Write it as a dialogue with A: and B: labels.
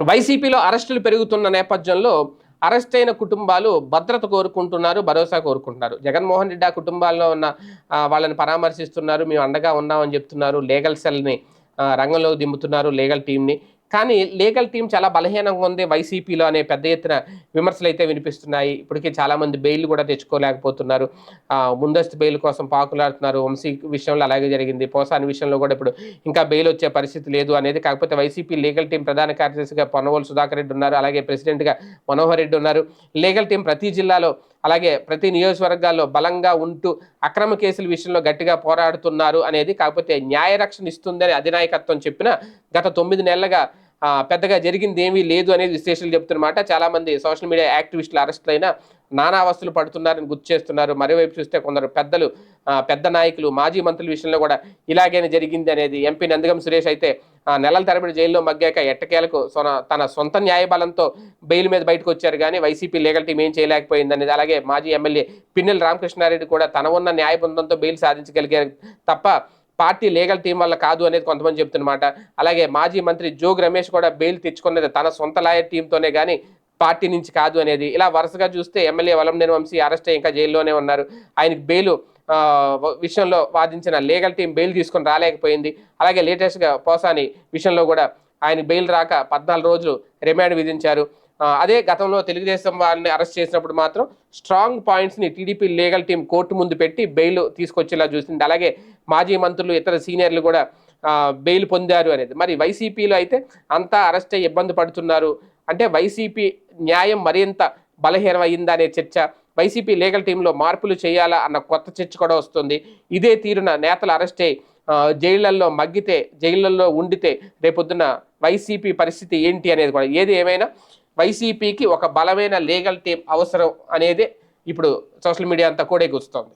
A: వైసీపీలో అరెస్టులు పెరుగుతున్న నేపథ్యంలో అరెస్ట్ అయిన కుటుంబాలు భద్రత కోరుకుంటున్నారు భరోసా కోరుకుంటున్నారు. జగన్మోహన్ రెడ్డి ఆ కుటుంబాల్లో ఉన్న వాళ్ళని పరామర్శిస్తున్నారు మేము అండగా ఉన్నామని చెప్తున్నారు లీగల్ సెల్ని రంగంలో రంగంలోకి దింపుతున్నారు లీగల్ టీంని కానీ లీగల్ టీం చాలా బలహీనంగా ఉంది. వైసీపీలో అనే పెద్ద ఎత్తున విమర్శలు అయితే వినిపిస్తున్నాయి. ఇప్పటికే చాలామంది బెయిల్ కూడా తెచ్చుకోలేకపోతున్నారు. ముందస్తు బెయిల్ కోసం పాకులాడుతున్నారు. వంశీ విషయంలో అలాగే జరిగింది. పోసాని విషయంలో కూడా ఇప్పుడు ఇంకా బెయిల్ వచ్చే పరిస్థితి లేదు అనేది. కాకపోతే వైసీపీ లీగల్ టీం ప్రధాన కార్యదర్శిగా పొన్నవోలు సుధాకర్ రెడ్డి ఉన్నారు. అలాగే ప్రెసిడెంట్గా మనోహర్ రెడ్డి ఉన్నారు. లీగల్ టీం ప్రతి జిల్లాలో అలాగే ప్రతి నియోజకవర్గాల్లో బలంగా ఉంటూ అక్రమ కేసుల విషయంలో గట్టిగా పోరాడుతున్నారు అనేది. కాకపోతే న్యాయ రక్షణ ఇస్తుందని అధినాయకత్వం చెప్పిన గత తొమ్మిది నెలలుగా పెద్దగా జరిగింది ఏమీ లేదు అనేది విశ్లేషణలు చెప్తున్నమాట. చాలామంది సోషల్ మీడియా యాక్టివిస్టులు అరెస్ట్ అయినా నానా అవస్థలు పడుతున్నారని గుర్తు చేస్తున్నారు. మరోవైపు చూస్తే కొందరు పెద్దలు పెద్ద నాయకులు మాజీ మంత్రుల విషయంలో కూడా ఇలాగైనా జరిగింది అనేది ఎంపీ నందగం సురేష్ అయితే ఆ, నెలల తరబడి జైల్లో మగ్గాక ఎట్టకేలకు సొన తన సొంత న్యాయబలంతో బెయిల్ మీద బయటకు వచ్చారు కానీ వైసీపీ లీగల్ టీం ఏం చేయలేకపోయింది అనేది అలాగే మాజీ ఎమ్మెల్యే పిన్నెల రామకృష్ణారెడ్డి కూడా తన ఉన్న న్యాయబంధంతో బెయిల్ సాధించగలిగారు తప్ప పార్టీ లీగల్ టీం వల్ల కాదు అనేది కొంతమంది చెప్తున్నమాట. అలాగే మాజీ మంత్రి జోగ్ రమేష్ కూడా బెయిల్ తెచ్చుకున్నది తన సొంత లాయర్ టీంతోనే కానీ పార్టీ నుంచి కాదు అనేది. ఇలా వరుసగా చూస్తే ఎమ్మెల్యే వలంనేని వంశీ అరెస్ట్ అయ్యి ఇంకా జైల్లోనే ఉన్నారు. ఆయనకి బెయిల్ విషయంలో వాదించిన లీగల్ టీం బెయిల్ తీసుకొని రాలేకపోయింది. అలాగే లేటెస్ట్గా పోసాని విషయంలో కూడా ఆయన బెయిల్ రాక పద్నాలుగు రోజులు రిమాండ్ విధించారు. అదే గతంలో తెలుగుదేశం వాళ్ళని అరెస్ట్ చేసినప్పుడు మాత్రం స్ట్రాంగ్ పాయింట్స్ని టీడీపీ లీగల్ టీం కోర్టు ముందు పెట్టి బెయిల్ తీసుకొచ్చేలా చూసింది. అలాగే మాజీ మంత్రులు ఇతర సీనియర్లు కూడా బెయిల్ పొందారు అనేది. మరి వైసీపీలో అయితే అంతా అరెస్ట్ అయ్యి ఇబ్బంది పడుతున్నారు. అంటే వైసీపీ న్యాయం మరింత బలహీనం అనే చర్చ వైసీపీ లీగల్ టీంలో మార్పులు చేయాలా అన్న కొత్త చర్చ కూడా వస్తుంది. ఇదే తీరున నేతలు అరెస్ట్ అయ్యి జైళ్ళల్లో మగ్గితే జైళ్ళలో ఉండితే రేపొద్దున వైసీపీ పరిస్థితి ఏంటి అనేది కూడా. ఏది ఏమైనా వైసీపీకి ఒక బలమైన లీగల్ టీం అవసరం అనేది ఇప్పుడు సోషల్ మీడియా అంతా కూడా కూస్తోంది